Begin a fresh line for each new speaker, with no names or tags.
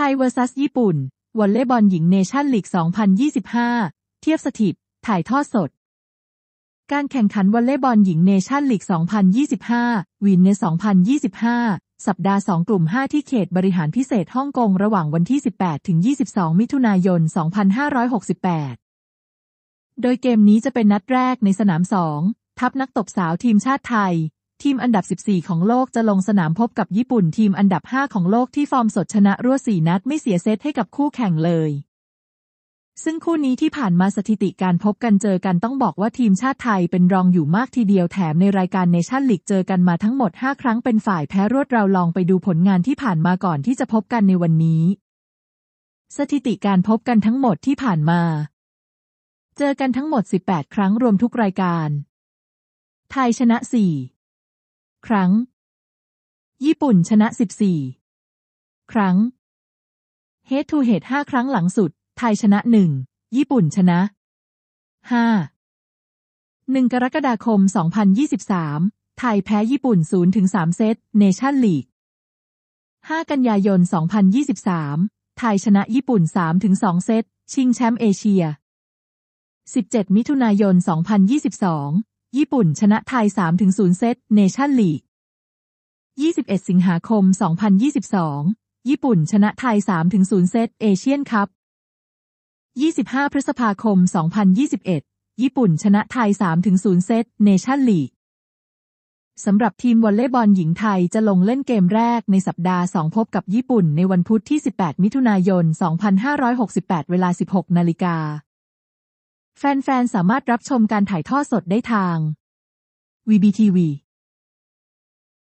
ไทย vs ญี่ปุ่น วอลเลย์บอลหญิงเนชั่นลีก 2025 เทียบสถิต ถ่ายทอดสด การแข่งขันวอลเลย์บอลหญิงเนชั่นลีก 2025 วินเน2025 สัปดาห์ 2 กลุ่ม 5 ที่เขตบริหารพิเศษฮ่องกงระหว่างวันที่ 18 ถึง 22 มิถุนายน 2568 โดยเกมนี้จะเป็นนัดแรกในสนาม 2 ทัพนักตบสาวทีมชาติไทย ทีมอันดับ 14 ของโลกจะลงสนามพบกับญี่ปุ่นทีมอันดับ 5 ของโลกที่ฟอร์มสดชนะรวด4นัดไม่เสียเซตให้กับคู่แข่งเลย ซึ่งคู่นี้ที่ผ่านมาสถิติการพบกันเจอกันต้องบอกว่าทีมชาติไทยเป็นรองอยู่มากทีเดียวแถมในรายการเนชั่นลีกเจอกันมาทั้งหมด 5 ครั้งเป็นฝ่ายแพ้รวดเราลองไปดูผลงานที่ผ่านมาก่อนที่จะพบกันในวันนี้ สถิติการพบกันทั้งหมดที่ผ่านมา เจอกันทั้งหมด 18 ครั้งรวมทุกรายการ ไทยชนะ 4 ครั้ง ญี่ปุ่นชนะ 14 ครั้ง Head to Head 5ครั้งหลังสุด ไทยชนะ1ญี่ปุ่นชนะ5 1กรกฎาคม 2023 ไทยแพ้ญี่ปุ่น 0-3 เซต เนชั่นลีก 5 กันยายน 2023 ไทยชนะญี่ปุ่น 3-2 เซต ชิงแชมป์เอเชีย 17 มิถุนายน 2022 ญี่ปุ่นชนะไทย 3-0 เซต เนชั่นลีก 21 สิงหาคม 2022 ญี่ปุ่นชนะไทย 3-0 เซตเอเชียนคัพ 25 พฤษภาคม 2021 ญี่ปุ่นชนะไทย 3-0 เซตเนชั่นลีกสำหรับทีมวอลเลย์บอลหญิงไทยจะลงเล่นเกมแรกในสัปดาห์ 2 พบกับญี่ปุ่นในวันพุธที่ 18 มิถุนายน 2568 เวลา 16 นาฬิกา แฟนๆ สามารถรับชมการถ่ายทอดสดได้ทาง VBTV